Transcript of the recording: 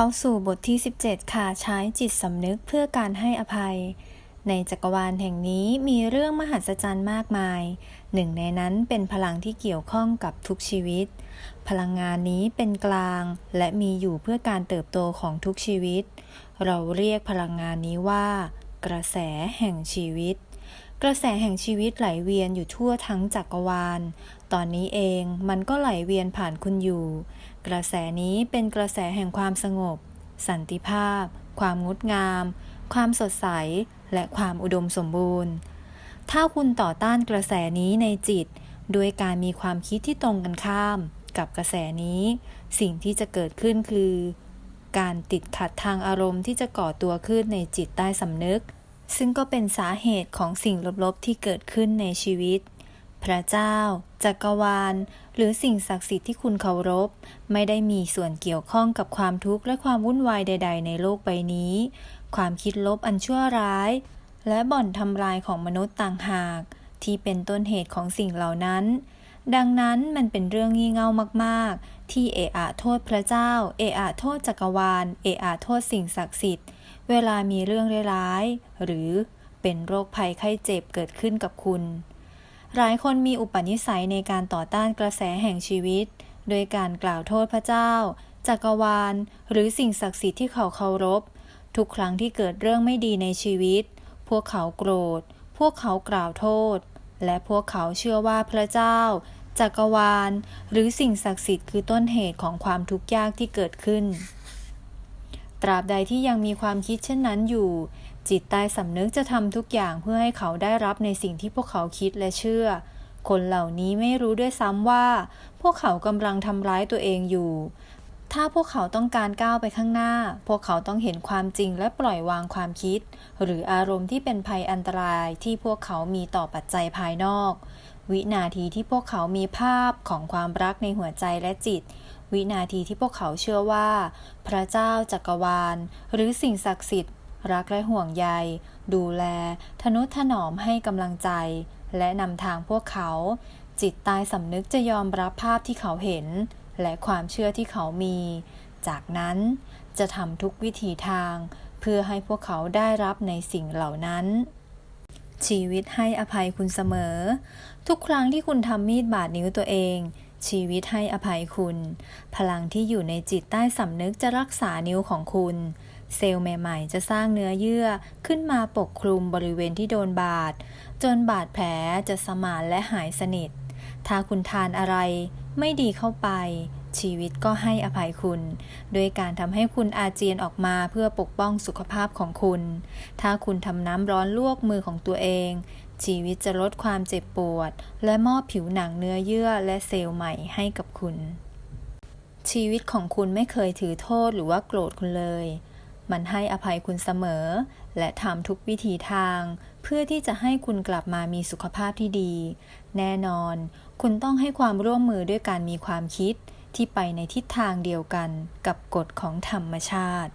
เข้าสู่บทที่ 17 ค่ะ ใช้จิตสำนึกเพื่อการให้อภัย ในจักรวาลแห่งนี้มีเรื่องมหัศจรรย์มากมาย หนึ่งในนั้นเป็นพลังที่เกี่ยวข้องกับทุกชีวิต พลังงานนี้เป็นกลางและมีอยู่เพื่อการเติบโตของทุกชีวิต เราเรียกพลังงานนี้ว่า กระแสแห่งชีวิต กระแสแห่งชีวิตไหลเวียนอยู่ทั่วทั้งจักรวาล ตอนนี้เองมันก็ไหลเวียนผ่านคุณอยู่ กระแสนี้เป็นกระแสแห่งความสงบ สันติภาพ ความงดงาม ความสดใส และความอุดมสมบูรณ์ ถ้าคุณต่อต้านกระแสนี้ในจิตด้วยการมีความคิดที่ตรงกันข้าม กับกระแสนี้ สิ่งที่จะเกิดขึ้นคือ การติดขัดทางอารมณ์ที่จะก่อตัวขึ้นในจิตใต้สำนึก ซึ่งก็เป็นสาเหตุของสิ่งลบๆที่เกิดขึ้นในชีวิต พระเจ้า จักรวาล หรือสิ่งศักดิ์สิทธิ์ที่คุณเคารพ ไม่ได้มีส่วนเกี่ยวข้องกับความทุกข์และความวุ่นวายใด ๆ ในโลกใบนี้ ความคิดลบอันชั่วร้าย และบ่อนทำลายของมนุษย์ต่างหาก ที่เป็นต้นเหตุของสิ่งเหล่านั้นดังนั้นมันเป็นเรื่องงี่เง่ามากๆ ที่เอะอะโทษพระเจ้า เอะอะโทษจักรวาล เอะอะโทษสิ่งศักดิ์สิทธิ์ เวลามีเรื่องร้ายๆหรือเป็นโรคภัยไข้เจ็บเกิดขึ้นกับคุณ หลายคนมีอุปนิสัยในการต่อต้านกระแสแห่งชีวิต โดยการกล่าวโทษพระเจ้า จักรวาล หรือสิ่งศักดิ์สิทธิ์ที่เขาเคารพ ทุกครั้งที่เกิดเรื่องไม่ดีในชีวิต พวกเขาโกรธ พวกเขากล่าวโทษ และพวกเขาเชื่อว่าพระเจ้า จักรวาล หรือสิ่งศักดิ์สิทธิ์คือต้นเหตุของความทุกข์ยากที่เกิดขึ้น ตราบใดที่ยังมีความคิดเช่นนั้นอยู่ จิตใต้สำนึกจะทำทุกอย่างเพื่อให้เขาได้รับในสิ่งที่พวกเขาคิดและเชื่อ คนเหล่านี้ไม่รู้ด้วยซ้ำว่า พวกเขากำลังทำร้ายตัวเองอยู่ ถ้าพวกเขาต้องการก้าวไปข้างหน้า พวกเขาต้องเห็นความจริงและปล่อยวางความคิด หรืออารมณ์ที่เป็นภัยอันตรายที่พวกเขามีต่อปัจจัยภายนอก วินาทีที่พวกเขามีภาพของความรักในหัวใจและจิต วินาทีที่พวกเขาเชื่อว่า พระเจ้าจักรวาล หรือสิ่งศักดิ์สิทธิ์ รักและห่วงใย ดูแล ทนุถนอมให้กำลังใจ และนำทางพวกเขา จิตใต้สำนึกจะยอมรับภาพที่เขาเห็น และความเชื่อที่เขามี จากนั้นจะทำทุกวิถีทาง เพื่อให้พวกเขาได้รับในสิ่งเหล่านั้นชีวิตให้อภัยคุณเสมอ ทุกครั้งที่คุณทำมีดบาดนิ้วตัวเอง ชีวิตให้อภัยคุณ พลังที่อยู่ในจิตใต้สำนึกจะรักษานิ้วของคุณ เซลล์ใหม่ ๆ จะสร้างเนื้อเยื่อขึ้นมาปกคลุมบริเวณที่โดนบาด จนบาดแผลจะสมานและหายสนิท ถ้าคุณทานอะไรไม่ดีเข้าไป ชีวิตก็ให้อภัยคุณ โดยการทำให้คุณอาเจียนออกมาเพื่อปกป้องสุขภาพของคุณ ถ้าคุณทำน้ำร้อนลวกมือของตัวเอง ชีวิตจะลดความเจ็บปวด และมอบผิวหนังเนื้อเยื่อและเซลล์ใหม่ให้กับคุณ ชีวิตของคุณไม่เคยถือโทษหรือว่าโกรธคุณเลย มันให้อภัยคุณเสมอ และทำทุกวิถีทาง เพื่อที่จะให้คุณกลับมามีสุขภาพที่ดี แน่นอน คุณต้องให้ความร่วมมือด้วยการมีความคิด ที่ไปในทิศทางเดียวกันกับกฎของธรรมชาติ